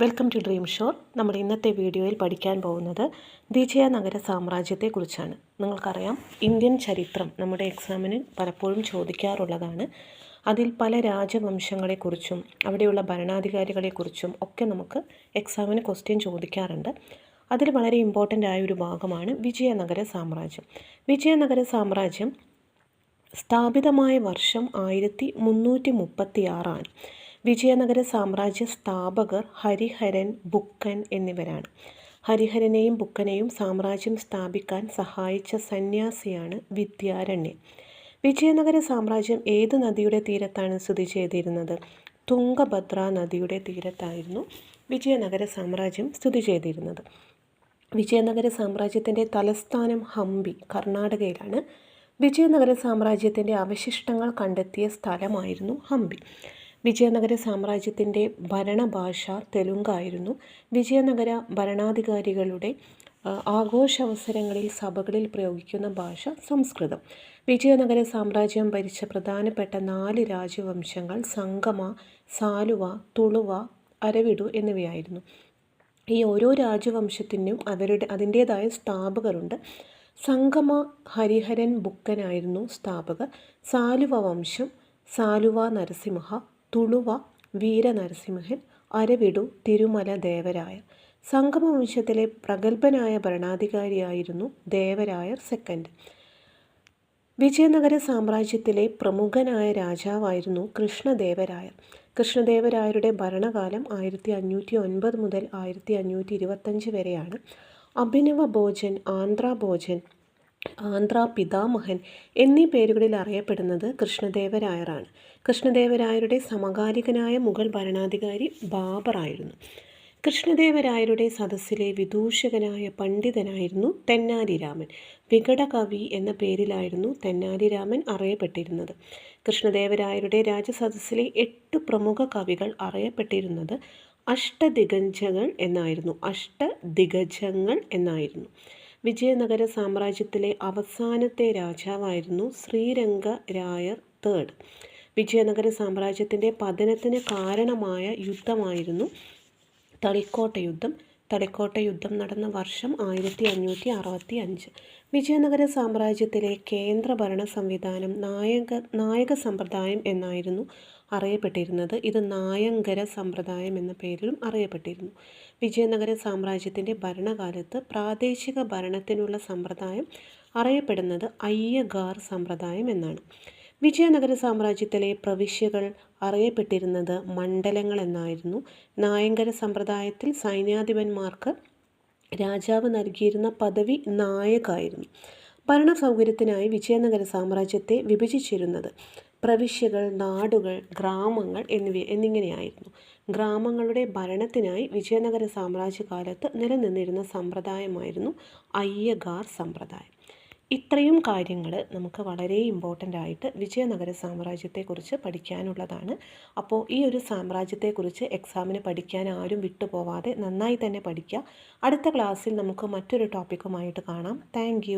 Welcome to dream shore നമ്മൾ ഇന്നത്തെ വീഡിയോയിൽ പഠിക്കാൻ പോകുന്നത് വിജയ നഗര സാമ്രാജ്യത്തെക്കുറിച്ചാണ്. നിങ്ങൾക്കറിയാം ഇന്ത്യൻ ചരിത്രം നമ്മുടെ എക്സാമിന് പലപ്പോഴും ചോദിക്കാറുള്ളതാണ്. അതിൽ പല രാജവംശങ്ങളെക്കുറിച്ചും അവിടെയുള്ള ഭരണാധികാരികളെക്കുറിച്ചും ഒക്കെ നമുക്ക് എക്സാമിന് ക്വസ്റ്റ്യൻ ചോദിക്കാറുണ്ട്. അതിൽ വളരെ ഇമ്പോർട്ടന്റ് ആയ ഒരു ഭാഗമാണ് വിജയനഗര സാമ്രാജ്യം. വിജയനഗര സാമ്രാജ്യം സ്ഥാപിതമായ വർഷം ആയിരത്തി മുന്നൂറ്റി മുപ്പത്തി ആറാണ് വിജയനഗര സാമ്രാജ്യ സ്ഥാപകർ ഹരിഹരൻ ബുക്കൻ എന്നിവരാണ്. ഹരിഹരനെയും ബുക്കനെയും സാമ്രാജ്യം സ്ഥാപിക്കാൻ സഹായിച്ച സന്യാസിയാണ് വിദ്യാരണ്യൻ. വിജയനഗര സാമ്രാജ്യം ഏത് നദിയുടെ തീരത്താണ് സ്ഥിതി ചെയ്തിരുന്നത്? തുംഗഭദ്ര നദിയുടെ തീരത്തായിരുന്നു വിജയനഗര സാമ്രാജ്യം സ്ഥിതി ചെയ്തിരുന്നത്. വിജയനഗര സാമ്രാജ്യത്തിന്റെ തലസ്ഥാനം ഹംപി കർണാടകയിലാണ്. വിജയനഗര സാമ്രാജ്യത്തിന്റെ അവശിഷ്ടങ്ങൾ കണ്ടെത്തിയ സ്ഥലമായിരുന്നു ഹംപി. വിജയനഗര സാമ്രാജ്യത്തിന്റെ ഭരണഭാഷ തെലുങ്കായിരുന്നു. വിജയനഗര ഭരണാധികാരികളുടെ ആഘോഷാവസരങ്ങളിൽ സഭകളിൽ പ്രയോഗിക്കുന്ന ഭാഷ സംസ്കൃതം. വിജയനഗര സാമ്രാജ്യം ഭരിച്ച പ്രധാനപ്പെട്ട നാല് രാജവംശങ്ങൾ സംഗമ സാലുവ തുളുവ അരവിടു എന്നിവയായിരുന്നു. ഈ ഓരോ രാജവംശത്തിനും അവരുടെ അതിന്റേതായ സ്ഥാപകരുണ്ട്. സംഗമ ഹരിഹരൻ ബുക്കനായിരുന്നു സ്ഥാപകർ. സാലുവ വംശം സാലുവ നരസിംഹ തുളുവ വീരനരസിംഹൻ അരവിടു തിരുമല ദേവരായ സംഗമവംശത്തിലെ പ്രഗത്ഭനായ ഭരണാധികാരിയായിരുന്നു ദേവരായർ സെക്കൻഡ്. വിജയനഗര സാമ്രാജ്യത്തിലെ പ്രമുഖനായ രാജാവായിരുന്നു കൃഷ്ണദേവരായർ. കൃഷ്ണദേവരായരുടെ ഭരണകാലം ആയിരത്തി അഞ്ഞൂറ്റി ഒൻപത് മുതൽ ആയിരത്തി അഞ്ഞൂറ്റി ഇരുപത്തഞ്ച് വരെയാണ്. അഭിനവ ഭോജൻ ആന്ധ്രാ ഭോജൻ ആന്ധ്ര പിതാമഹൻ എന്നീ പേരുകളിൽ അറിയപ്പെടുന്നത് കൃഷ്ണദേവരായറാണ്. കൃഷ്ണദേവരായരുടെ സമകാലികനായ മുഗൾ ഭരണാധികാരി ബാബർ ആയിരുന്നു. കൃഷ്ണദേവരായരുടെ സദസ്സിലെ വിദൂഷകനായ പണ്ഡിതനായിരുന്നു തെന്നാലിരാമൻ. വികടകവി എന്ന പേരിലായിരുന്നു തെന്നാലിരാമൻ അറിയപ്പെട്ടിരുന്നത്. കൃഷ്ണദേവരായരുടെ രാജസദസ്സിലെ എട്ട് പ്രമുഖ കവികൾ അറിയപ്പെട്ടിരുന്നത് അഷ്ടദിഗഞ്ചകൾ എന്നായിരുന്നു. അഷ്ടദിഗജങ്ങൾ എന്നായിരുന്നു. വിജയനഗര സാമ്രാജ്യത്തിലെ അവസാനത്തെ രാജാവായിരുന്നു ശ്രീരംഗ രായർ തേർഡ്. വിജയനഗര സാമ്രാജ്യത്തിന്റെ പതനത്തിന് കാരണമായ യുദ്ധമായിരുന്നു തളിക്കോട്ട യുദ്ധം. തളിക്കോട്ട യുദ്ധം നടന്ന വർഷം ആയിരത്തി അഞ്ഞൂറ്റി അറുപത്തി അഞ്ച് വിജയനഗര സാമ്രാജ്യത്തിലെ കേന്ദ്ര ഭരണ സംവിധാനം നായക നായക സമ്പ്രദായം എന്നായിരുന്നു അറിയപ്പെട്ടിരുന്നത്. ഇത് നായങ്കര സമ്പ്രദായം എന്ന പേരിലും അറിയപ്പെട്ടിരുന്നു. വിജയനഗര സാമ്രാജ്യത്തിന്റെ ഭരണകാലത്ത് പ്രാദേശിക ഭരണത്തിനുള്ള സമ്പ്രദായം അറിയപ്പെടുന്നത് അയ്യഗാർ സമ്പ്രദായം എന്നാണ്. വിജയനഗര സാമ്രാജ്യത്തിലെ പ്രവിശ്യകൾ അറിയപ്പെട്ടിരുന്നത് മണ്ഡലങ്ങൾ എന്നായിരുന്നു. നായങ്കര സമ്പ്രദായത്തിൽ സൈന്യാധിപന്മാർക്ക് രാജാവ് നൽകിയിരുന്ന പദവി നായകായിരുന്നു. ഭരണ സൗകര്യത്തിനായി വിജയനഗര സാമ്രാജ്യത്തെ വിഭജിച്ചിരുന്നത് പ്രവിശ്യകൾ നാടുകൾ ഗ്രാമങ്ങൾ എന്നിവ എന്നിങ്ങനെയായിരുന്നു. ഗ്രാമങ്ങളുടെ ഭരണത്തിനായി വിജയനഗര സാമ്രാജ്യകാലത്ത് നിലനിന്നിരുന്ന സമ്പ്രദായമായിരുന്നു അയ്യഗാർ സമ്പ്രദായം. ഇത്രയും കാര്യങ്ങൾ നമുക്ക് വളരെ ഇമ്പോർട്ടന്റ് ആയിട്ട് വിജയനഗര സാമ്രാജ്യത്തെക്കുറിച്ച് പഠിക്കാനുള്ളതാണ്. അപ്പോൾ ഈ ഒരു സാമ്രാജ്യത്തെക്കുറിച്ച് എക്സാമിന് പഠിക്കാൻ ആരും വിട്ടുപോവാതെ നന്നായി തന്നെ പഠിക്കുക അടുത്ത ക്ലാസ്സിൽ നമുക്ക് മറ്റൊരു ടോപ്പിക്കുമായിട്ട് കാണാം. താങ്ക്